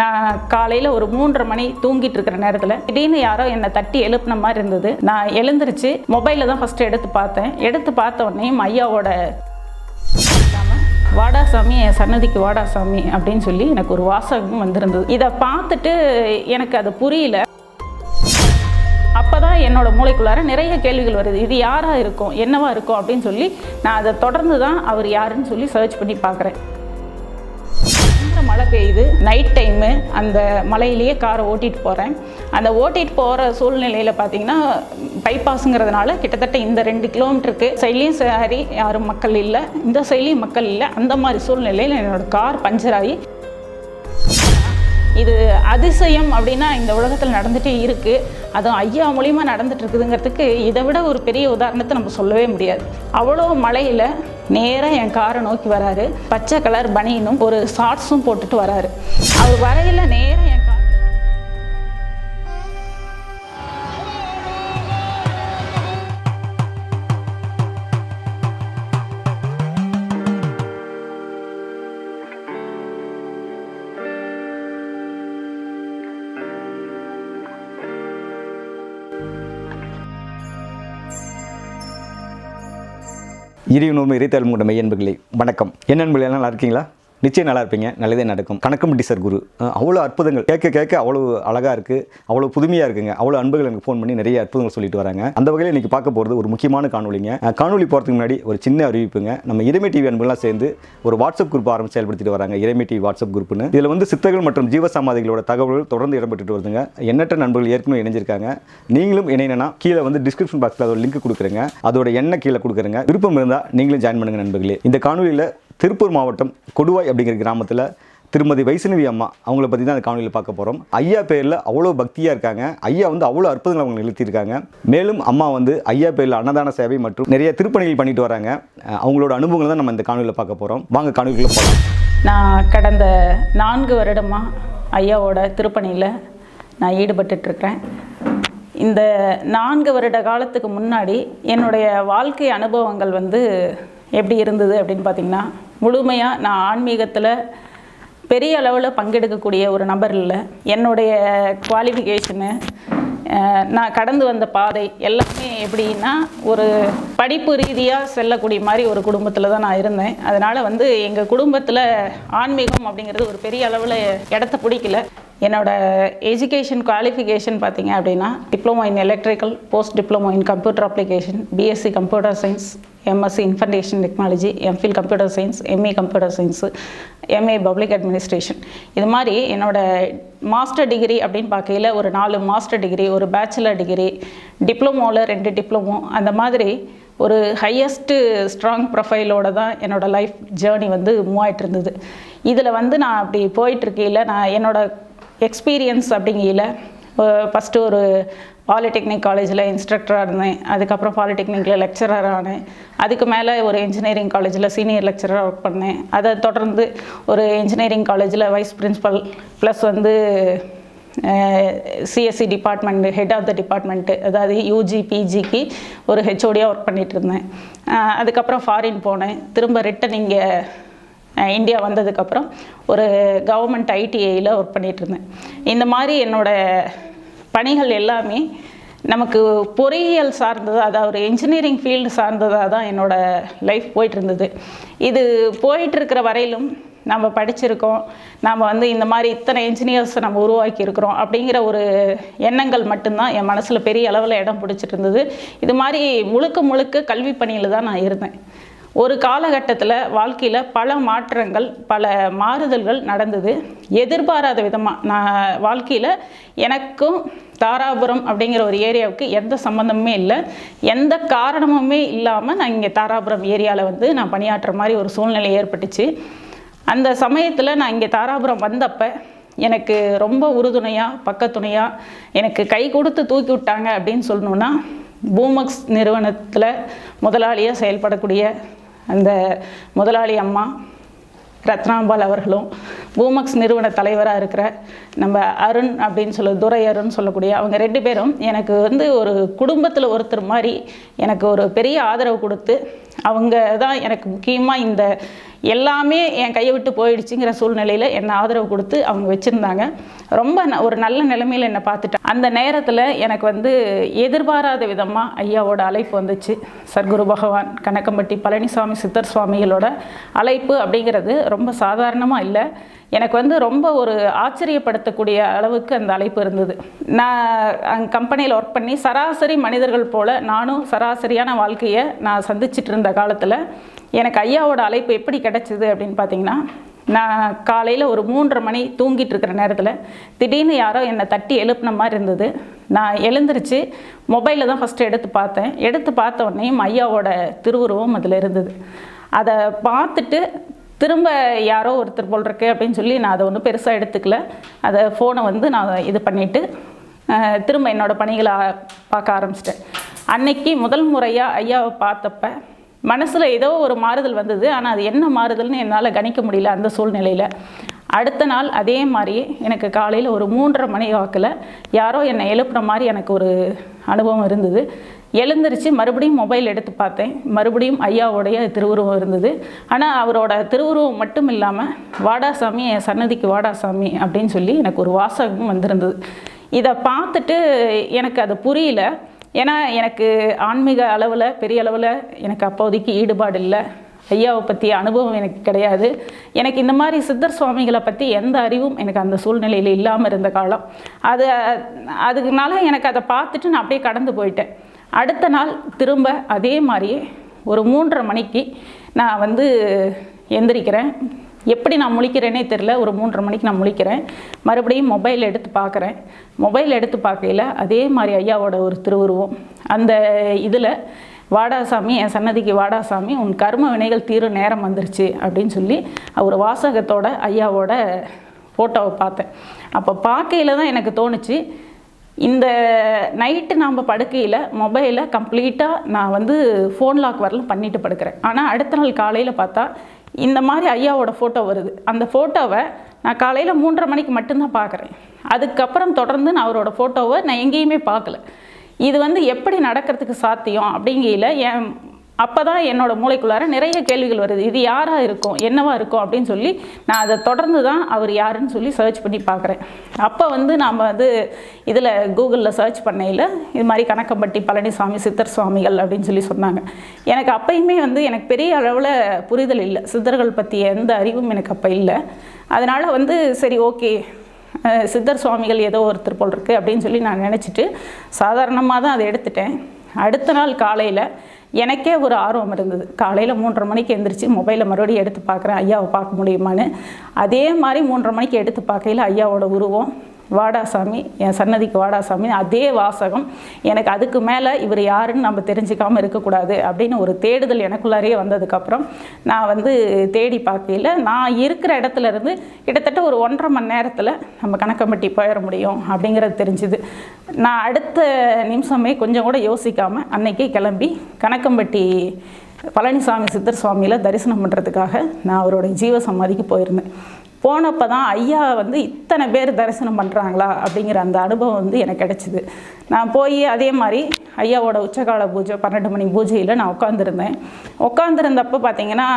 நான் காலையில் ஒரு மூன்றரை மணி தூங்கிட்டு இருக்கிற நேரத்தில் திடீர்னு யாரோ என்னை தட்டி எழுப்புன மாதிரி இருந்தது. நான் எழுந்திருச்சு மொபைலில் தான் ஃபஸ்ட்டு எடுத்து பார்த்தேன். எடுத்து பார்த்த உடனே ஐயாவோட வாடா சாமி என் சன்னதிக்கு வாடா சாமி அப்படின்னு சொல்லி எனக்கு ஒரு வாசகம் வந்திருந்தது. இதை பார்த்துட்டு எனக்கு அது புரியல. அப்பதான் என்னோட மூளைக்குள்ளார நிறைய கேள்விகள் வருது. இது யாராக இருக்கும் என்னவா இருக்கும் அப்படின்னு சொல்லி நான் அதை தொடர்ந்து தான் அவர் யாருன்னு சொல்லி சர்ச் பண்ணி பார்க்குறேன். மழை பெய்யுது. நைட் டைமு அந்த மலையிலேயே காரை ஓட்டிகிட்டு போகிறேன் அந்த ஓட்டிகிட்டு போகிற சூழ்நிலையில் பார்த்தீங்கன்னா பைபாஸுங்கிறதுனால கிட்டத்தட்ட இந்த ரெண்டு கிலோமீட்டருக்கு சைட்லேயும் சரி யாரும் மக்கள் இல்லை. இந்த சைட்லேயும் மக்கள் இல்லை. அந்த மாதிரி சூழ்நிலையில் என்னோடய கார் பஞ்சர் ஆகி. இது அதிசயம் அப்படின்னா இந்த உலகத்தில் நடந்துகிட்டே இருக்குது அதுவும் ஐயா மூலியமாக நடந்துட்டு இருக்குதுங்கிறதுக்கு இதை விட ஒரு பெரிய உதாரணத்தை நம்ம சொல்லவே முடியாது. அவ்வளோ மழையில் நேராக என் காரை நோக்கி வராரு. பச்சை கலர் பனியனும் ஒரு ஷார்ட்ஸும் போட்டுட்டு வராரு. அவர் வரையில் நேராக என் கார் இறைவனோர்மை இறைத்தல் மூட வணக்கம். என்ன நண்பர்களே நல்லா இருக்கீங்களா? நிச்சயம் நல்லா இருப்பீங்க. நல்லதே நடக்கும். கணக்கம்பட்டி சார் குரு. அவ்வளோ அற்புதங்கள். கேட்க கேட்க அவ்வளோ அழகாக இருக்குது அவ்வளோ புதுமையாக இருக்குங்க. அவ்வளோ அன்புகள் எனக்கு ஃபோன் பண்ணி நிறைய அற்புதங்கள் சொல்லிட்டு வராங்க. அந்த வகையில் இன்றைக்கி பார்க்க போகிறது ஒரு முக்கியமான காணொலிங்க காணொலி போகிறதுக்கு முன்னாடி ஒரு சின்ன அறிவிப்புங்க. நம்ம இறைமை டிவி அன்புலாம் சேர்ந்து ஒரு வாட்ஸ்அப் குரூப் ஆரம்பிச்சு செயல்படுத்திட்டு வராங்க. இறைமை டிவி வாட்ஸ்அப் குரூப்னு இதில் வந்து சித்தர்கள் மற்றும் ஜீவசமாதிகளோட தகவல்கள் தொடர்ந்து இடம்பெற்றுட்டு வருதுங்க. எண்ணற்ற நண்பர்கள் ஏற்கனவே இணைஞ்சிருக்காங்க. நீங்களும் இணையனா கீழே வந்து டிஸ்கிரிப்ஷன் பாக்ஸில் அதோட லிங்க் கொடுக்குறேங்க. அதோட எண்ணெய் கீழே கொடுக்குறேங்க. விருப்பம் இருந்தால் நீங்களும் ஜாயின் பண்ணுங்க நண்பர்களே. இந்த காணொலியில் திருப்பூர் மாவட்டம் கொடுவாய் அப்படிங்கிற கிராமத்தில் திருமதி வைஷ்ணவி அம்மா அவங்கள பற்றி தான் அந்த காணொலியில் பார்க்க போகிறோம் ஐயா பேரில் அவ்வளோ பக்தியாக இருக்காங்க. ஐயா வந்து அவ்வளோ அற்புதங்கள் அவங்க நிறுத்தியிருக்காங்க மேலும் அம்மா வந்து ஐயா பேரில் அன்னதான சேவை மற்றும் நிறைய திருப்பணிகள் பண்ணிட்டு வராங்க. அவங்களோட அனுபவங்களை தான் நம்ம இந்த காணொலியில் பார்க்க போகிறோம் வாங்க காணொலிக்குள்ளே போகலாம் நான் கடந்த நான்கு வருடமாக ஐயாவோட திருப்பணியில் நான் ஈடுபட்டுருக்கிறேன் இந்த நான்கு வருட காலத்துக்கு முன்னாடி என்னுடைய வாழ்க்கை அனுபவங்கள் வந்து எப்படி இருந்தது அப்படின்னு பார்த்திங்கன்னா முழுமையாக நான் ஆன்மீகத்தில் பெரிய அளவில் பங்கெடுக்கக்கூடிய ஒரு நபர் இல்லை. என்னுடைய குவாலிஃபிகேஷனு நான் கடந்து வந்த பாதை எல்லாமே எப்படின்னா ஒரு படிப்பு ரீதியாக செல்லக்கூடிய மாதிரி ஒரு குடும்பத்தில் தான் நான் இருந்தேன். அதனால் வந்து எங்கள் குடும்பத்தில் ஆன்மீகம் அப்படிங்கிறது ஒரு பெரிய அளவில் இடத்த பிடிக்கல. என்னோட எஜுகேஷன் குவாலிஃபிகேஷன் பார்த்தீங்க அப்படின்னா diploma in electrical post diploma in computer application BSc computer science MSc information technology MPhil computer science MA computer science MA public administration இது மாதிரி என்னோட மாஸ்டர் டிகிரி அப்படின்னு பார்க்கையில் ஒரு நாலு மாஸ்டர் டிகிரி ஒரு பேச்சுலர் டிகிரி டிப்ளமோவில் ரெண்டு டிப்ளமோ அந்த மாதிரி ஒரு ஹையஸ்ட்டு ஸ்ட்ராங் ப்ரொஃபைலோட தான் என்னோடய லைஃப் ஜேர்னி வந்து மூவ் ஆகிட்டு இருந்தது. இதில் வந்து நான் அப்படி போயிட்டுருக்கையில் நான் என்னோடய எக்ஸ்பீரியன்ஸ் அப்படிங்கையில் ஃபஸ்ட்டு ஒரு பாலிடெக்னிக் காலேஜில் இன்ஸ்ட்ரக்டராக இருந்தேன். அதுக்கப்புறம் பாலிடெக்னிக்கில் லெக்சரர் ஆனேன். அதுக்கு மேலே ஒரு இன்ஜினியரிங் காலேஜில் சீனியர் லெக்சராக ஒர்க் பண்ணேன். அதை தொடர்ந்து ஒரு இன்ஜினியரிங் காலேஜில் வைஸ் பிரின்ஸிபல் ப்ளஸ் வந்து CSC department head of the department அதாவது யூஜி பிஜிக்கு ஒரு ஹெச்ஓடியாக ஒர்க் பண்ணிகிட்டு இருந்தேன். அதுக்கப்புறம் ஃபாரின் போனேன். திரும்ப ரிட்டன் இங்கே இந்தியா வந்ததுக்கப்புறம் ஒரு கவர்மெண்ட் ஐடிஐயில் ஒர்க் பண்ணிகிட்டு இருந்தேன். இந்த மாதிரி என்னோடய பணிகள் எல்லாமே நமக்கு பொறியியல் சார்ந்தது அதாவது ஒரு இன்ஜினியரிங் ஃபீல்டு சார்ந்ததாக தான் என்னோடய லைஃப் போயிட்டு இருந்தது இது போயிட்டுருக்கிற வரையிலும் நம்ம படிச்சிருக்கோம். நம்ம வந்து இந்த மாதிரி இத்தனை இன்ஜினியர்ஸை நம்ம உருவாக்கியிருக்கிறோம் அப்படிங்கிற ஒரு எண்ணங்கள் மட்டும்தான் என் மனசில் பெரிய அளவில் இடம் பிடிச்சிட்டு இருந்தது இது மாதிரி முழுக்க முழுக்க கல்வி பணியில் தான் நான் இருந்தேன். ஒரு காலகட்டத்தில் வாழ்க்கையில் பல மாற்றங்கள் பல மாறுதல்கள் நடந்தது. எதிர்பாராத விதமாக நான் வாழ்க்கையில் எனக்கும் தாராபுரம் அப்படிங்கிற ஒரு ஏரியாவுக்கு எந்த சம்மந்தமுமே இல்லை. எந்த காரணமுமே இல்லாமல் நான் இங்கே தாராபுரம் ஏரியாவில் வந்து நான் பணியாற்றுற மாதிரி ஒரு சூழ்நிலை ஏற்பட்டுச்சு. அந்த சமயத்தில் நான் இங்கே தாராபுரம் வந்தப்போ எனக்கு ரொம்ப உறுதுணையாக பக்கத்துணையாக எனக்கு கை கொடுத்து தூக்கி விட்டாங்க அப்படின்னு சொல்லணுன்னா பூமக்ஸ் நிறுவனத்தில் முதலாளியாக செயல்படக்கூடிய அந்த முதலாளி அம்மா ரத்னாம்பால் அவர்களும் பூமக்ஸ் நிறுவன தலைவராக இருக்கிற நம்ம அருண் அப்படின்னு சொல்ல துரை அருண் சொல்லக்கூடிய அவங்க ரெண்டு பேரும் எனக்கு வந்து ஒரு குடும்பத்தில் ஒருத்தர் மாதிரி எனக்கு ஒரு பெரிய ஆதரவு கொடுத்து அவங்க தான் எனக்கு முக்கியமாக இந்த எல்லாமே என் கையை விட்டு போயிடுச்சுங்கிற சூழ்நிலையில் என்னை ஆதரவு கொடுத்து அவங்க வச்சுருந்தாங்க. ரொம்ப ந- ஒரு நல்ல நிலைமையில் என்னை பார்த்துட்டேன் அந்த நேரத்தில் எனக்கு வந்து எதிர்பாராத விதமாக ஐயாவோட அழைப்பு வந்துச்சு. சர்க்குரு பகவான் கணக்கம்பட்டி பழனிசாமி சித்தர் சுவாமிகளோட அழைப்பு அப்படிங்கிறது ரொம்ப சாதாரணமாக இல்லை. எனக்கு வந்து ரொம்ப ஒரு ஆச்சரியப்படுத்தக்கூடிய அளவுக்கு அந்த அழைப்பு இருந்தது. நான் அங்கே கம்பெனியில் ஒர்க் பண்ணி சராசரி மனிதர்கள் போல் நானும் சராசரியான வாழ்க்கையை நான் சந்திச்சிட்டு இருந்த காலத்தில் எனக்கு ஐயாவோட அழைப்பு எப்படி கிடச்சிது அப்படின்னு பார்த்தீங்கன்னா நான் காலையில் ஒரு மூன்றரை மணி தூங்கிட்டு இருக்கிற நேரத்தில் திடீர்னு யாரோ என்னை தட்டி எழுப்புன மாதிரி இருந்தது. நான் எழுந்திரிச்சு மொபைலில் தான் ஃபஸ்ட்டு எடுத்து பார்த்தேன். எடுத்து பார்த்த உடனேயும் ஐயாவோட திருவுருவம் அதில் இருந்தது. அதை பார்த்துட்டு திரும்ப யாரோ ஒருத்தர் போல் இருக்கு அப்படின்னு சொல்லி நான் அதை ஒன்றும் பெருசாக எடுத்துக்கல. அதை ஃபோனை வந்து நான் இது பண்ணிவிட்டு திரும்ப என்னோடய பணிகளை பார்க்க ஆரம்பிச்சிட்டேன். அன்னைக்கு முதல் முறையாக ஐயாவை பார்த்தப்ப மனசில் ஏதோ ஒரு மாறுதல் வந்தது. ஆனால் அது என்ன மாறுதல்னு என்னால் கணிக்க முடியல அந்த சூழ்நிலையில். அடுத்த நாள் அதே மாதிரியே எனக்கு காலையில் ஒரு மூன்றரை மணி வாக்கில் யாரோ என்னை எழுப்புற மாதிரி எனக்கு ஒரு அனுபவம் இருந்தது. எழுந்திரிச்சு மறுபடியும் மொபைல் எடுத்து பார்த்தேன். மறுபடியும் ஐயாவுடைய திருவுருவம் இருந்தது. ஆனால் அவரோட திருவுருவம் மட்டும் இல்லாமல் வாடாசாமி என் சன்னதிக்கு வாடாசாமி அப்படின்னு சொல்லி எனக்கு ஒரு வாசகம் வந்திருந்தது. இதை பார்த்துட்டு எனக்கு அது புரியல. ஏன்னா எனக்கு ஆன்மீக அளவில் பெரிய அளவில் எனக்கு அப்போதைக்கு ஈடுபாடு இல்லை. ஐயாவை பற்றிய அனுபவம் எனக்கு கிடையாது. எனக்கு இந்த மாதிரி சித்தர் சுவாமிகளை பற்றி எந்த அறிவும் எனக்கு அந்த சூழ்நிலையில் இல்லாமல் இருந்த காலம். அது அதுக்குனால எனக்கு அதை பார்த்துட்டு நான் அப்படியே கடந்து போயிட்டேன். அடுத்த நாள் திரும்ப அதே மாதிரியே ஒரு மூன்றரை மணிக்கு நான் வந்து எந்திரிக்கிறேன். எப்படி நான் முழிக்கிறேனே தெரில ஒரு மூன்றரை மணிக்கு நான் முழிக்கிறேன். மறுபடியும் மொபைல் எடுத்து பார்க்குறேன். மொபைல் எடுத்து பார்க்கையில் அதே மாதிரி ஐயாவோட ஒரு திருவுருவம். அந்த இதில் வாடாசாமி என் சன்னதிக்கு வாடாசாமி உன் கர்ம வினைகள் தீரும் நேரம் வந்துருச்சு அப்படின்னு சொல்லி ஒரு வாசகத்தோட ஐயாவோட ஃபோட்டோவை பார்த்தேன். அப்போ பார்க்கையில் தான் எனக்கு தோணுச்சு இந்த நைட்டு நாம் படுக்கையில் மொபைலை கம்ப்ளீட்டாக நான் வந்து ஃபோன் லாக் வரலாம் பண்ணிட்டு படுக்கிறேன். ஆனால் அடுத்த நாள் காலையில் பார்த்தா இந்த மாதிரி ஐயாவோட ஃபோட்டோ வருது. அந்த ஃபோட்டோவை நான் காலையில் மூன்றரை மணிக்கு மட்டும்தான் பார்க்குறேன். அதுக்கப்புறம் தொடர்ந்து நான் அவரோட ஃபோட்டோவை நான் எங்கேயுமே பார்க்கல. இது வந்து எப்படி நடக்கிறதுக்கு சாத்தியம் அப்படிங்கையில் என் அப்போ தான் என்னோடய மூளைக்குள்ளார நிறைய கேள்விகள் வருது. இது யாராக இருக்கும்? என்னவா இருக்கும்? அப்படின்னு சொல்லி நான் அதை தொடர்ந்து தான் அவர் யாருன்னு சொல்லி சர்ச் பண்ணி பார்க்குறேன். அப்போ வந்து நாம் வந்து இதில் கூகுளில் சர்ச் பண்ணையில் இது மாதிரி கணக்கம்பட்டி பழனிசாமி சித்தர் சுவாமிகள் அப்படின்னு சொல்லி சொன்னாங்க. எனக்கு அப்பயுமே வந்து எனக்கு பெரிய அளவில் புரிதல் இல்லை. சித்தர்கள் பற்றிய எந்த அறிவும் எனக்கு அப்போ இல்லை. அதனால் வந்து சரி ஓகே. சித்தர் சுவாமிகள் ஏதோ ஒருத்தர் போல் இருக்குது அப்படின்னு சொல்லி நான் நினச்சிட்டு சாதாரணமாக தான் அதை எடுத்துட்டேன். அடுத்த நாள் காலையில் எனக்கே ஒரு ஆர்வம் இருந்தது. காலையில் மூன்றரை மணிக்கு எந்திரிச்சு மொபைலை மறுபடியும் எடுத்து பார்க்குறேன் ஐயாவை பார்க்க முடியுமான்னு. அதே மாதிரி மூன்றரை மணிக்கு எடுத்து பார்க்கையில் ஐயாவோட உருவம் வாடாசாமி என் சன்னதிக்கு வாடாசாமி அதே வாசகம். எனக்கு அதுக்கு மேலே இவர் யாருன்னு நம்ம தெரிஞ்சுக்காமல் இருக்கக்கூடாது அப்படின்னு ஒரு தேடுதல் எனக்குள்ளாரே வந்ததுக்கப்புறம் நான் வந்து தேடி பார்க்கையில் நான் இருக்கிற இடத்துல இருந்து கிட்டத்தட்ட ஒரு ஒன்றரை மணி நேரத்தில் நம்ம கணக்கம்பட்டி போயிட முடியும் அப்படிங்கிறது தெரிஞ்சுது. நான் அடுத்த நிமிஷமே கொஞ்சம் கூட யோசிக்காமல் அன்னைக்கே கிளம்பி கணக்கம்பட்டி பழனிசாமி சித்தர் சுவாமியில் தரிசனம் பண்ணுறதுக்காக நான் அவரோட ஜீவ சமாதிக்கு போயிருந்தேன். போனப்போ தான் ஐயா வந்து இத்தனை பேர் தரிசனம் பண்ணுறாங்களா அப்படிங்கிற அந்த அனுபவம் வந்து எனக்கு கிடச்சிது. நான் போய் அதே மாதிரி ஐயாவோட உச்சகால பூஜை பன்னெண்டு மணி பூஜையில் நான் உட்காந்துருந்தேன் உட்காந்துருந்தப்போ பார்த்தீங்கன்னா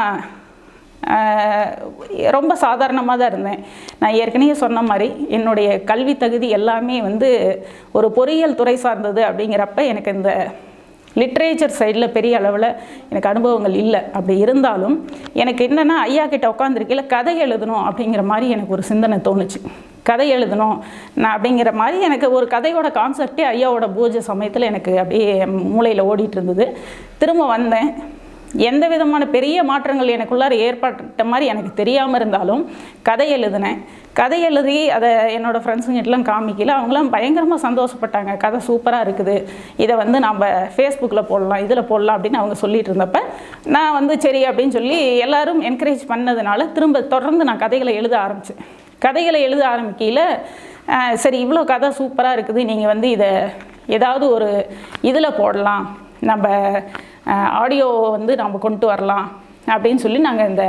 ரொம்ப சாதாரணமாக தான் இருந்தேன். நான் ஏற்கனவே சொன்ன மாதிரி என்னுடைய கல்வி தகுதி எல்லாமே வந்து ஒரு பொறியியல் துறை சார்ந்தது அப்படிங்கிறப்ப எனக்கு இந்த லிட்ரேச்சர் சைடில் பெரிய அளவில் எனக்கு அனுபவங்கள் இல்லை. அப்படி இருந்தாலும் எனக்கு என்னென்னா ஐயா கிட்ட உட்காந்துருக்கையில் கதை எழுதணும் அப்படிங்கிற மாதிரி எனக்கு ஒரு சிந்தனை தோணுச்சு. கதை எழுதணும் நான் அப்படிங்கிற மாதிரி எனக்கு ஒரு கதையோட கான்செப்டே ஐயாவோட பூஜை சமயத்தில் எனக்கு அப்படியே மூளையில் ஓடிட்டு இருந்தது. திரும்ப வந்தேன். எந்த விதமான பெரிய மாற்றங்கள் எனக்குள்ளார ஏற்பட்ட மாதிரி எனக்கு தெரியாமல் இருந்தாலும் கதை எழுதினேன். கதை எழுதி அதை என்னோடய ஃப்ரெண்ட்ஸுங்கிட்டலாம் காமிக்கல. அவங்களாம் பயங்கரமாக சந்தோஷப்பட்டாங்க. கதை சூப்பராக இருக்குது. இதை வந்து நம்ம ஃபேஸ்புக்கில் போடலாம் இதில் போடலாம் அப்படின்னு அவங்க சொல்லிட்டு இருந்தப்ப நான் வந்து சரி அப்படின்னு சொல்லி எல்லாரும் என்கரேஜ் பண்ணதுனால திரும்ப தொடர்ந்து நான் கதைகளை எழுத ஆரம்பித்தேன் கதைகளை எழுத ஆரம்பிக்கையில் சரி இவ்வளோ கதை சூப்பராக இருக்குது. நீங்கள் வந்து இதை ஏதாவது ஒரு இதில் போடலாம். நம்ம ஆடியோ வந்து நம்ம கொண்டு வரலாம் அப்படின்னு சொல்லி நாங்கள் இந்த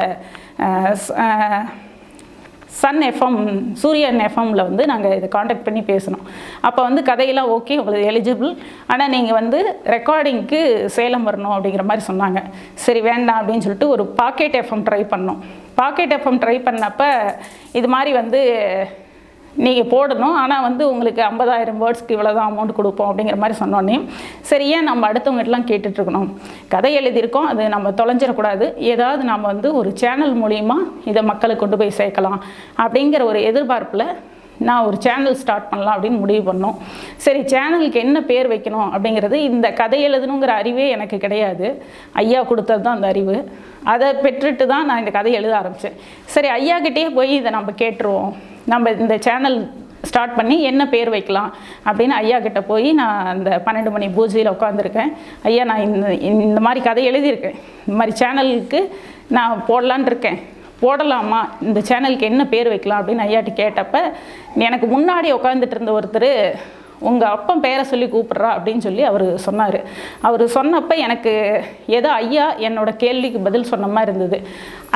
சன் எஃப்எம் சூரியன் எஃப்எம்மில் வந்து நாங்கள் இதை காண்டாக்ட் பண்ணி பேசினோம். அப்போ வந்து கதையெல்லாம் ஓகே உங்களுக்கு எலிஜிபிள் ஆனால் நீங்கள் வந்து ரெக்கார்டிங்க்கு சேலம் வரணும் அப்படிங்கிற மாதிரி சொன்னாங்க. சரி வேண்டாம் அப்படின்னு சொல்லிட்டு ஒரு பாக்கெட் எஃப்எம் ட்ரை பண்ணோம். பாக்கெட் எஃப்எம் ட்ரை பண்ணப்போ இது மாதிரி வந்து நீங்கள் போடணும். ஆனால் வந்து உங்களுக்கு ஐம்பதாயிரம் வேர்ட்ஸ்க்கு இவ்வளோ தான் அமௌண்ட் கொடுப்போம் அப்படிங்கிற மாதிரி சொன்னோன்னே சரி ஏன் நம்ம அடுத்தவங்ககிட்டலாம் கேட்டுட்ருக்கணும் கதை எழுதியிருக்கோம். அது நம்ம தொலைஞ்சிடக்கூடாது. ஏதாவது நம்ம வந்து ஒரு சேனல் மூலிமா இதை மக்களுக்கு கொண்டு போய் சேர்க்கலாம். அப்படிங்கிற ஒரு எதிர்பார்ப்பில் நான் ஒரு சேனல் ஸ்டார்ட் பண்ணலாம் அப்படின்னு முடிவு பண்ணோம். சரி சேனலுக்கு என்ன பேர் வைக்கணும் அப்படிங்கிறது இந்த கதை எழுதணுங்கிற அறிவே எனக்கு கிடையாது. ஐயா கொடுத்தது தான் அந்த அறிவு. அதை பெற்றுட்டு தான் நான் இந்த கதை எழுத ஆரம்பித்தேன் சரி ஐயாக்கிட்டே போய் இதை நம்ம கேட்டுருவோம். நம்ம இந்த சேனல் ஸ்டார்ட் பண்ணி என்ன பேர் வைக்கலாம் அப்படின்னு ஐயா கிட்ட போய் நான் அந்த பன்னெண்டு மணி பூஜையில் உட்காந்துருக்கேன் ஐயா நான் இந்த இந்த மாதிரி கதை எழுதியிருக்கேன். இந்த மாதிரி சேனலுக்கு நான் போடலான் இருக்கேன். போடலாமா? இந்த சேனலுக்கு என்ன பேர் வைக்கலாம் அப்படின்னு ஐயாட்டி கேட்டப்ப எனக்கு முன்னாடி உட்காந்துட்டு இருந்த ஒருத்தர் உங்கள் அப்பன் பேரை சொல்லி கூப்பிட்றா அப்படின்னு சொல்லி அவர் சொன்னார். அவர் சொன்னப்போ எனக்கு ஏதோ ஐயா என்னோட கேள்விக்கு பதில் சொன்ன மாதிரி இருந்தது.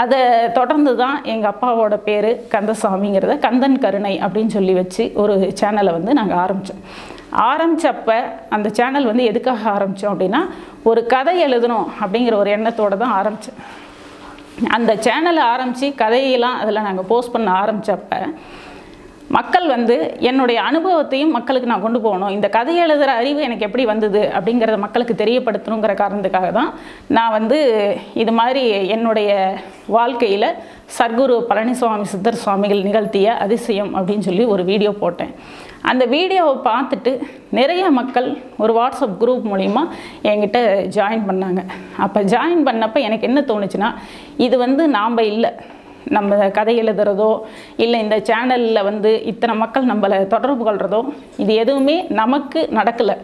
அதை தொடர்ந்து தான் எங்கள் அப்பாவோட பேர் கந்தசாமிங்கிறத கந்தன் கருணை அப்படின்னு சொல்லி வச்சு ஒரு சேனலை வந்து நாங்கள் ஆரம்பித்தோம் ஆரம்பித்தப்ப அந்த சேனல் வந்து எதுக்காக ஆரம்பித்தோம் அப்படின்னா ஒரு கதை எழுதணும் அப்படிங்கிற ஒரு எண்ணத்தோடு தான் ஆரம்பித்தேன் அந்த சேனலை ஆரம்பித்து கதையெல்லாம் அதில் நாங்கள் போஸ்ட் பண்ண ஆரம்பித்தப்ப மக்கள் வந்து என்னுடைய அனுபவத்தையும் மக்களுக்கு நான் கொண்டு போகணும். இந்த கதை எழுதுகிற அறிவு எனக்கு எப்படி வந்தது அப்படிங்கிறத மக்களுக்கு தெரியப்படுத்தணுங்கிற காரணத்துக்காக தான் நான் வந்து இது மாதிரி என்னுடைய வாழ்க்கையில் சர்க்குரு பழனிசுவாமி சித்தர் சுவாமிகள் நிகழ்த்திய அதிசயம் அப்படின்னு சொல்லி ஒரு வீடியோ போட்டேன். அந்த வீடியோவை பார்த்துட்டு நிறைய மக்கள் ஒரு வாட்ஸ்அப் குரூப் மூலிமா என்கிட்ட ஜாயின் பண்ணாங்க. அப்போ ஜாயின் பண்ணப்போ எனக்கு என்ன தோணுச்சுன்னா இது வந்து நாம் இல்லை. நம்ம கதை எழுதுறதோ இல்லை இந்த சேனலில் வந்து இத்தனை மக்கள் நம்மளை தொடர்பு கொள்கிறதோ இது எதுவுமே நமக்கு நடக்கலை.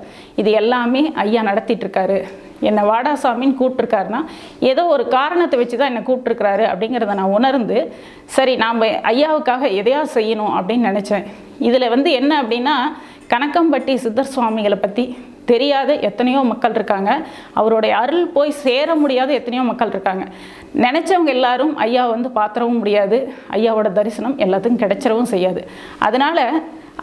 இது எல்லாமே ஐயா நடத்திட்டுருக்காரு. என்னை வாடாசாமின்னு கூப்பிட்ருக்காருன்னா ஏதோ ஒரு காரணத்தை வச்சு தான் என்னை கூப்பிட்ருக்காரு அப்படிங்கிறத நான் உணர்ந்து சரி நாம் ஐயாவுக்காக எதையா செய்யணும் அப்படின்னு நினச்சேன். இதில் வந்து என்ன அப்படின்னா கணக்கம்பட்டி சித்தர் சுவாமிகளை பற்றி தெரியாத எத்தனையோ மக்கள் இருக்காங்க. அவருடைய அருள் போய் சேர முடியாத எத்தனையோ மக்கள் இருக்காங்க. நினச்சவங்க எல்லாரும் ஐயா வந்து பாத்திரவும் முடியாது. ஐயாவோட தரிசனம் எல்லாத்துக்கும் கிடைச்சிடவும் செய்யாது. அதனால்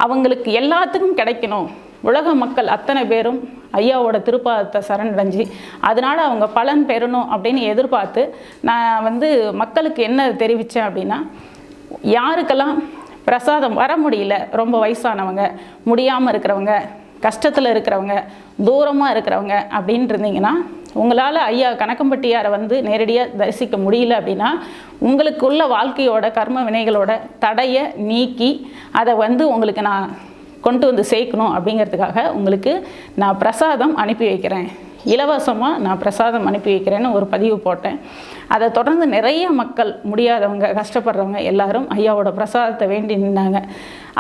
அவங்களுக்கு எல்லாத்துக்கும் கிடைக்கணும். உலக மக்கள் அத்தனை பேரும் ஐயாவோட திருப்பாதத்தை சரணடைஞ்சு அதனால் அவங்க பலன் பெறணும் அப்படின்னு எதிர்பார்த்து நான் வந்து மக்களுக்கு என்ன தெரிவித்தேன் அப்படின்னா யாருக்கெல்லாம் பிரசாதம் வர முடியல ரொம்ப வயசானவங்க முடியாமல் இருக்கிறவங்க கஷ்டத்தில் இருக்கிறவங்க தூரமாக இருக்கிறவங்க அப்படின்னு இருந்தீங்கன்னா உங்களால் ஐயா கணக்கம்பட்டியாரை வந்து நேரடியாக தரிசிக்க முடியல அப்படின்னா உங்களுக்குள்ள வாழ்க்கையோட கர்ம வினைகளோட தடையை நீக்கி அதை வந்து உங்களுக்கு நான் கொண்டு வந்து சேர்க்கணும் அப்படிங்கிறதுக்காக உங்களுக்கு நான் பிரசாதம் அனுப்பி வைக்கிறேன். இலவசமாக நான் பிரசாதம் அனுப்பி வைக்கிறேன்னு ஒரு பதிவு போட்டேன். அதை தொடர்ந்து நிறைய மக்கள் முடியாதவங்க கஷ்டப்படுறவங்க எல்லாரும் ஐயாவோட பிரசாதத்தை வேண்டி நின்னாங்க.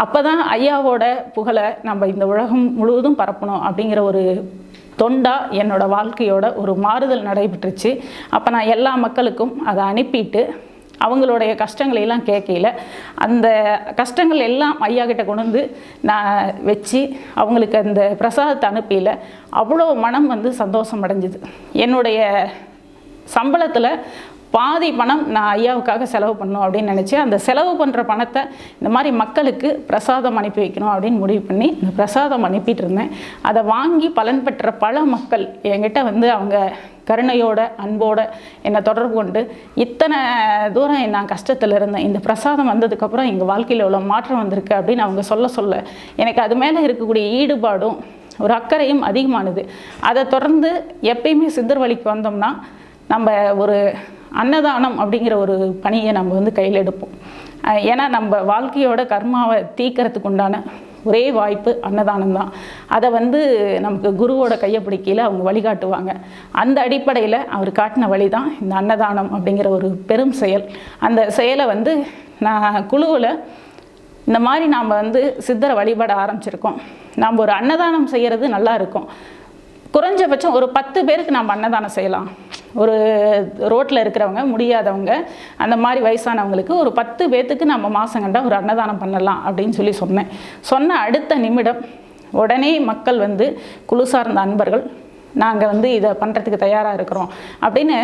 அப்போ தான் ஐயாவோட புகழை நம்ம இந்த உலகம் முழுவதும் பரப்பணும் அப்படிங்கிற ஒரு தொண்டா என்னோட வாழ்க்கையோட ஒரு மாறுதல் நடைபெற்றுச்சு. அப்போ நான் எல்லா மக்களுக்கும் அதை அனுப்பிட்டு அவங்களுடைய கஷ்டங்களை எல்லாம் கேட்கல அந்த கஷ்டங்கள் எல்லாம் ஐயா கிட்ட கொண்டு வந்து நான் வச்சு அவங்களுக்கு அந்த பிரசாதத்தை அனுப்பியில் அவ்வளோ மனம் வந்து சந்தோஷம் அடைஞ்சுது. என்னுடைய சம்பளத்தில் பாதி பணம் நான் ஐயாவுக்காக செலவு பண்ணணும் அப்படின்னு நினச்சி அந்த செலவு பண்ணுற பணத்தை இந்த மாதிரி மக்களுக்கு பிரசாதம் அனுப்பி வைக்கணும் அப்படின்னு முடிவு பண்ணி இந்த பிரசாதம் அனுப்பிட்டு இருந்தேன். அதை வாங்கி பலன் பெற்ற பல மக்கள் என்கிட்ட வந்து அவங்க கருணையோட அன்போட என்னை தொடர்பு கொண்டு இத்தனை தூரம் நான் கஷ்டத்தில் இருந்தேன். இந்த பிரசாதம் வந்ததுக்கப்புறம் எங்கள் வாழ்க்கையில் எவ்வளோ மாற்றம் வந்திருக்கு அப்படின்னு அவங்க சொல்ல சொல்ல எனக்கு அது மேலே இருக்கக்கூடிய ஈடுபாடும் ஒரு அக்கறையும் அதிகமானது. அதை தொடர்ந்து எப்பயுமே சித்தர் வழிக்கு வந்தோம்னா நம்ம ஒரு அன்னதானம் அப்படிங்கிற ஒரு பணியை நம்ம வந்து கையில் எடுப்போம். ஏன்னா நம்ம வாழ்க்கையோட கர்மாவை தீக்கிறதுக்கு உண்டான ஒரே வாய்ப்பு அன்னதானம் தான். அதை வந்து நமக்கு குருவோட கையை பிடிக்கையில் அவங்க வழிகாட்டுவாங்க. அந்த அடிப்படையில் அவர் காட்டின வழி தான் இந்த அன்னதானம் அப்படிங்கிற ஒரு பெரும் செயல். அந்த செயலை வந்து நான் குழுவில் இந்த மாதிரி நாம் வந்து சித்தரை வழிபட ஆரம்பிச்சிருக்கோம். நாம் ஒரு அன்னதானம் செய்கிறது நல்லா இருக்கும். குறைஞ்சபட்சம் ஒரு பத்து பேருக்கு நம்ம அன்னதானம் செய்யலாம். ஒரு ரோட்டில் இருக்கிறவங்க முடியாதவங்க அந்த மாதிரி வயசானவங்களுக்கு ஒரு பத்து பேர்த்துக்கு நம்ம மாதம் கண்டா ஒரு அன்னதானம் பண்ணலாம் அப்படின்னு சொல்லி சொன்னேன். சொன்ன அடுத்த நிமிடம் உடனே மக்கள் வந்து குழு சார்ந்த அன்பர்கள் நாங்கள் வந்து இதை பண்ணுறதுக்கு தயாராக இருக்கிறோம். அப்படின்னு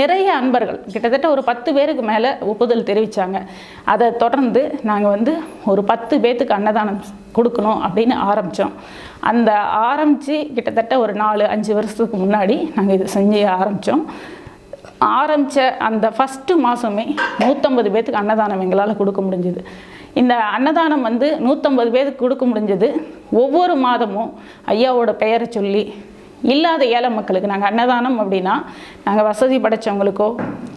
நிறைய அன்பர்கள் கிட்டத்தட்ட ஒரு பத்து பேருக்கு மேலே ஒப்புதல் தெரிவித்தாங்க அதை தொடர்ந்து நாங்கள் வந்து ஒரு பத்து பேர்த்துக்கு அன்னதானம் கொடுக்கணும் அப்படின்னு ஆரம்பித்தோம் அந்த ஆரம்பித்து கிட்டத்தட்ட ஒரு நாலு அஞ்சு வருஷத்துக்கு முன்னாடி நாங்கள் இதை செஞ்சு ஆரம்பித்தோம் ஆரம்பித்த அந்த ஃபஸ்ட்டு மாதமே நூற்றம்பது பேத்துக்கு அன்னதானம் எங்களால் கொடுக்க முடிஞ்சுது. இந்த அன்னதானம் வந்து நூற்றம்பது பேருக்கு கொடுக்க முடிஞ்சது ஒவ்வொரு மாதமும் ஐயாவோட பெயரை சொல்லி இல்லாத ஏழை மக்களுக்கு நாங்கள் அன்னதானம் அப்படின்னா நாங்கள் வசதி படைச்சவங்களுக்கோ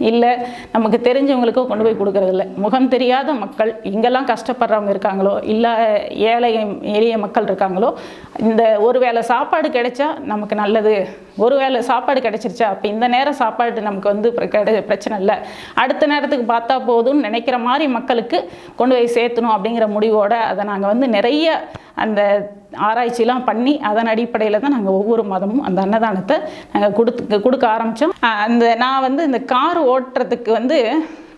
இல்லை நமக்கு தெரிஞ்சவங்களுக்கோ கொண்டு போய் கொடுக்கறதில்ல. முகம் தெரியாத மக்கள் எங்கெல்லாம் கஷ்டப்படுறவங்க இருக்காங்களோ இல்லை ஏழை எளிய மக்கள் இருக்காங்களோ இந்த ஒரு வேளை சாப்பாடு கிடைச்சா நமக்கு நல்லது. ஒரு வேளை சாப்பாடு கிடைச்சிருச்சா அப்போ இந்த நேரம் சாப்பாடு நமக்கு வந்து பிரச்சனை இல்லை. அடுத்த நேரத்துக்கு பார்த்தா போதும்னு நினைக்கிற மாதிரி மக்களுக்கு கொண்டு போய் சேர்த்தணும் அப்படிங்கிற முடிவோடு அதை நாங்கள் வந்து நிறைய அந்த ஆராய்ச்சிலாம் பண்ணி அதன் அடிப்படையில் தான் நாங்கள் ஒவ்வொரு மாதமும் அந்த அன்னதானத்தை நாங்கள் கொடுத்து கொடுக்க ஆரம்பித்தோம் அந்த நான் வந்து இந்த கார் ஓட்டுறதுக்கு வந்து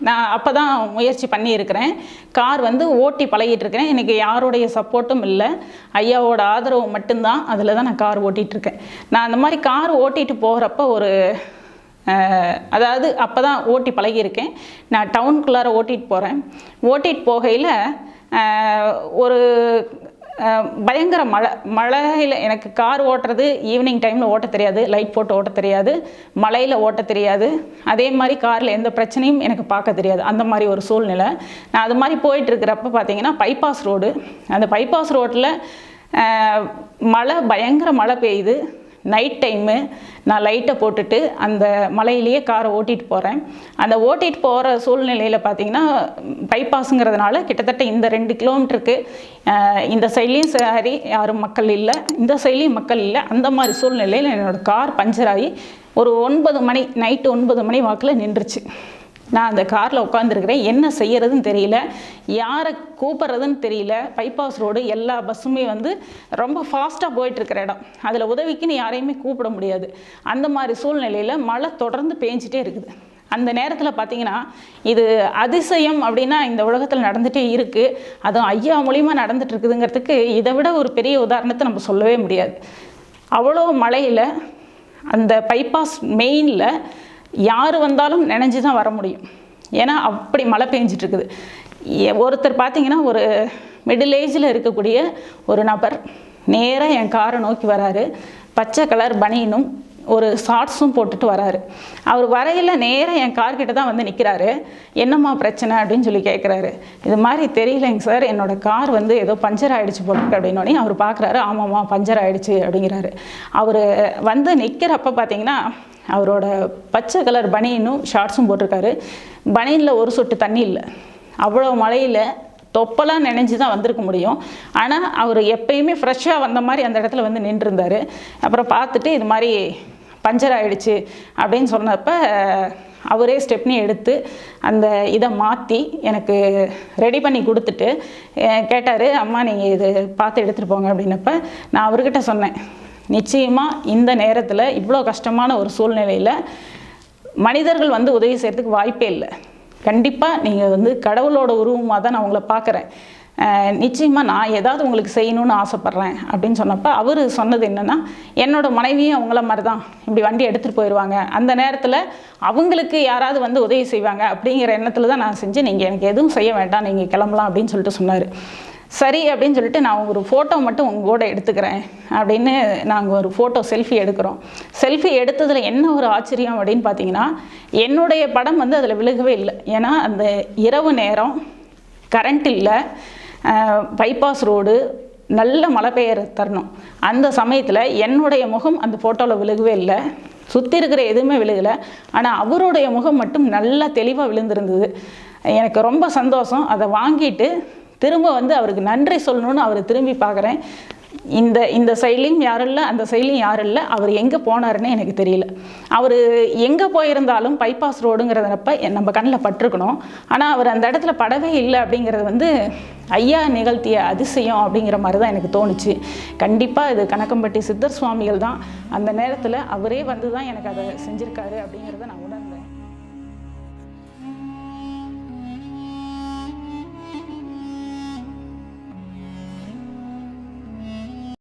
நான் அப்போ தான் முயற்சி பண்ணியிருக்கிறேன். கார் வந்து ஓட்டி பழகிட்டுருக்கிறேன். எனக்கு யாருடைய சப்போர்ட்டும் இல்லை. ஐயாவோட ஆதரவு மட்டும்தான் அதில் தான் நான் கார் ஓட்டிகிட்டு இருக்கேன் நான் அந்த மாதிரி கார் ஓட்டிகிட்டு போகிறப்ப ஒரு அதாவது அப்போ தான் ஓட்டி பழகியிருக்கேன். நான் டவுனுக்குள்ளார ஓட்டிகிட்டு போகிறேன் ஓட்டிகிட்டு போகையில் ஒரு பயங்கர மழை மழையில் எனக்கு கார் ஓட்டுறது ஈவினிங் டைமில் ஓட்ட தெரியாது லைட் போட்டு ஓட்ட தெரியாது மழையில் ஓட்ட தெரியாது. அதே மாதிரி காரில் எந்த பிரச்சனையும் எனக்கு பார்க்க தெரியாது. அந்த மாதிரி ஒரு சூழ்நிலை. நான் அது மாதிரி போயிட்டு இருக்கிறப்ப பார்த்தீங்கன்னா பைபாஸ் ரோடு அந்த பைபாஸ் ரோட்டில் மழை பயங்கர மழை பெய்யுது. நைட் டைமு நான் லைட்டை போட்டுட்டு அந்த மலையிலேயே காரை ஓட்டிகிட்டு போகிறேன் அந்த ஓட்டிகிட்டு போகிற சூழ்நிலையில் பார்த்தீங்கன்னா பைபாஸுங்கிறதுனால கிட்டத்தட்ட இந்த ரெண்டு கிலோமீட்டருக்கு இந்த சைட்லேயும் சரி யாரும் மக்கள் இல்லை. இந்த சைட்லேயும் மக்கள் இல்லை. அந்த மாதிரி சூழ்நிலையில் என்னோடய கார் பஞ்சர் ஆகி ஒரு ஒன்பது மணி நைட்டு ஒன்பது மணி வாக்கில் நின்றுச்சு. நான் அந்த காரில் உட்காந்துருக்கிறேன் என்ன செய்யறதுன்னு தெரியல. யாரை கூப்பிட்றதுன்னு தெரியல. பைபாஸ் ரோடு எல்லா பஸ்ஸுமே வந்து ரொம்ப ஃபாஸ்ட்டாக போயிட்டுருக்கிற இடம். அதில் உதவிக்குன்னு யாரையுமே கூப்பிட முடியாது. அந்த மாதிரி சூழ்நிலையில் மழை தொடர்ந்து பேஞ்சிட்டே இருக்குது. அந்த நேரத்தில் பார்த்தீங்கன்னா இது அதிசயம் அப்படின்னா இந்த உலகத்தில் நடந்துகிட்டே இருக்குது அதுவும் ஐயா மூலிமா நடந்துட்டு இருக்குதுங்கிறதுக்கு இதை விட ஒரு பெரிய உதாரணத்தை நம்ம சொல்லவே முடியாது. அவ்வளோ மழையில் அந்த பைபாஸ் மெயினில் யார் வந்தாலும் நினைஞ்சு தான் வர முடியும். ஏன்னா அப்படி மழை பெஞ்சிட்ருக்குது. ஒருத்தர் பார்த்தீங்கன்னா ஒரு மிடில் ஏஜில் இருக்கக்கூடிய ஒரு நபர் நேராக என் காரை நோக்கி வராரு. பச்சை கலர் பனியனும் ஒரு ஷார்ட்ஸும் போட்டுட்டு வராரு. அவர் வரையில் நேராக என் கார்கிட்ட தான் வந்து நிற்கிறாரு என்னம்மா பிரச்சனை? அப்படின்னு சொல்லி கேட்குறாரு இது மாதிரி தெரியலைங்க சார். என்னோடய கார் வந்து ஏதோ பஞ்சர் ஆகிடுச்சு போட்டுருக்கு அப்படின்னோடனே அவர் பார்க்குறாரு ஆமாம்மா பஞ்சர் ஆகிடுச்சு அப்படிங்கிறாரு. அவர் வந்து நிற்கிறப்ப பார்த்தீங்கன்னா அவரோட பச்சை கலர் பனியனும் ஷார்ட்ஸும் போட்டிருக்காரு. பனியனில் ஒரு சொட்டு தண்ணி இல்லை. அவ்வளோ மழையில் தொப்பெல்லாம் நினைஞ்சு தான் வந்திருக்க முடியும். ஆனால் அவர் எப்பயுமே ஃப்ரெஷ்ஷாக வந்த மாதிரி அந்த இடத்துல வந்து நின்றுருந்தார். அப்புறம் பார்த்துட்டு இது மாதிரி பஞ்சர் ஆகிடுச்சு அப்படின்னு சொன்னப்ப அவரே ஸ்டெப்னி எடுத்து அந்த இதை மாற்றி எனக்கு ரெடி பண்ணி கொடுத்துட்டு கேட்டார் அம்மா நீங்கள் இது பார்த்து எடுத்துகிட்டு போங்க அப்படின்னப்ப நான் அவர்கிட்ட சொன்னேன். நிச்சயமாக இந்த நேரத்தில் இவ்வளோ கஷ்டமான ஒரு சூழ்நிலையில் மனிதர்கள் வந்து உதவி செய்கிறதுக்கு வாய்ப்பே இல்லை. கண்டிப்பாக நீங்கள் வந்து கடவுளோட உருவமாக தான் நான் உங்களை பார்க்குறேன் நிச்சயமாக நான் ஏதாவது உங்களுக்கு செய்யணும்னு ஆசைப்பட்றேன் அப்படின்னு சொன்னப்போ அவர் சொன்னது என்னென்னா என்னோட மனைவியும் அவங்கள மாதிரி தான் இப்படி வண்டி எடுத்துகிட்டு போயிடுவாங்க அந்த நேரத்தில் அவங்களுக்கு யாராவது வந்து உதவி செய்வாங்க அப்படிங்கிற எண்ணத்தில் தான் நான் செஞ்சு நீங்கள் எனக்கு எதுவும் செய்ய வேண்டாம் நீங்கள் கிளம்பலாம் அப்படின்னு சொல்லிட்டு சொன்னார். சரி அப்படின்னு சொல்லிட்டு நான் ஒரு ஃபோட்டோ மட்டும் உங்க கூட எடுத்துக்கிறேன் அப்படின்னு நாங்கள் ஒரு ஃபோட்டோ செல்ஃபி எடுக்கிறோம். செல்ஃபி எடுத்ததில் என்ன ஒரு ஆச்சரியம் அப்படின்னு பார்த்தீங்கன்னா என்னுடைய படம் வந்து அதில் விழுகவே இல்லை. ஏன்னா அந்த இரவு நேரம் கரண்ட் இல்லை. பைபாஸ் ரோடு நல்ல மழை பெய்யற தரணும். அந்த சமயத்தில் என்னுடைய முகம் அந்த ஃபோட்டோவில் விழுகவே இல்லை. சுற்றி இருக்கிற எதுவுமே விழுகலை. ஆனால் அவருடைய முகம் மட்டும் நல்லா தெளிவாக விழுந்திருந்தது. எனக்கு ரொம்ப சந்தோஷம். அதை வாங்கிட்டு திரும்ப வந்து அவருக்கு நன்றி சொல்லணும்னு அவரை திரும்பி பார்க்குறேன். இந்த இந்த செயலியும் யாரும் இல்லை அந்த செயலியும் யாரும் இல்லை அவர் எங்கே போனாருன்னு எனக்கு தெரியல. அவர் எங்கே போயிருந்தாலும் பைபாஸ் ரோடுங்கிறதப்ப நம்ம கண்ணில் பட்டிருக்கணும். ஆனால் அவர் அந்த இடத்துல படவே இல்லை அப்படிங்கிறது வந்து ஐயா நிகழ்த்திய அதிசயம் அப்படிங்கிற மாதிரி தான் எனக்கு தோணுச்சு. கண்டிப்பாக இது கணக்கம்பட்டி சித்தர் சுவாமிகள் தான் அந்த நேரத்தில் அவரே வந்து தான் எனக்கு அதை செஞ்சுருக்காரு அப்படிங்கிறத நான்